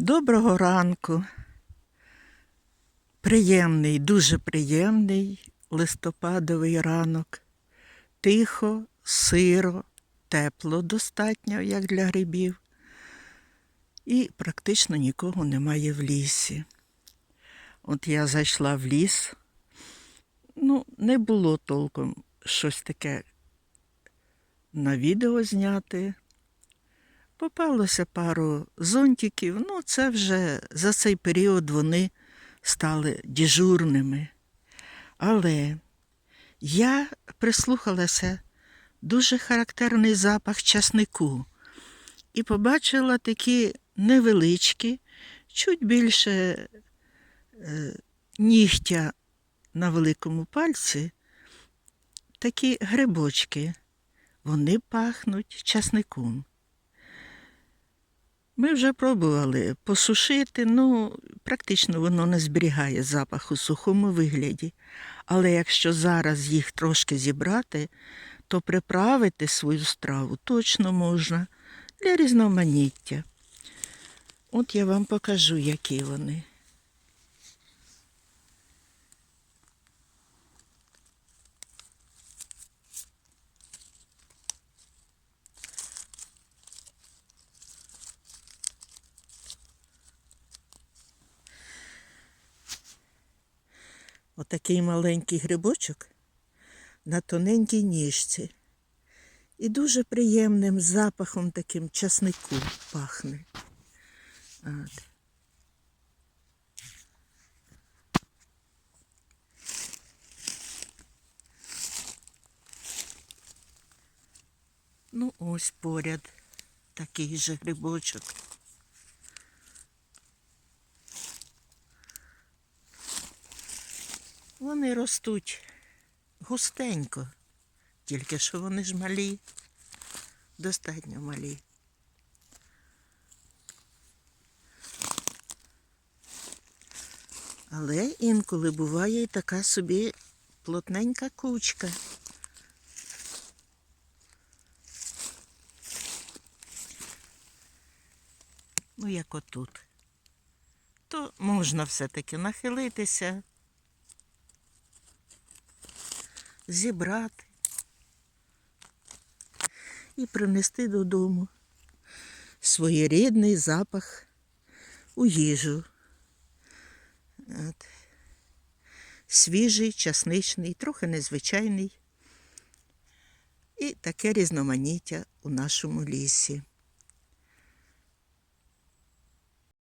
Доброго ранку. Приємний, дуже приємний листопадовий ранок. Тихо, сиро, тепло достатньо, як для грибів. І практично нікого немає в лісі. От я зайшла в ліс. Ну, не було толком щось таке на відео зняти. Попалося пару зонтиків, ну це вже за цей період вони стали дежурними. Але я прислухалася дуже характерний запах часнику і побачила такі невеличкі, чуть більше е, нігтя на великому пальці, такі грибочки. Вони пахнуть часником. Ми вже пробували посушити, ну, практично воно не зберігає запах у сухому вигляді. Але якщо зараз їх трошки зібрати, то приправити свою страву точно можна для різноманіття. От я вам покажу, які вони. Отакий маленький грибочок на тоненькій ніжці. І дуже приємним запахом таким часнику пахне. От. Ну, ось поряд такий же грибочок. Вони ростуть густенько, тільки що вони ж малі, достатньо малі. Але інколи буває і така собі плотненька кучка. Ну, як отут. То можна все-таки нахилитися, зібрати і принести додому своєрідний запах у їжу. От. Свіжий, часничний, трохи незвичайний. І таке різноманіття у нашому лісі.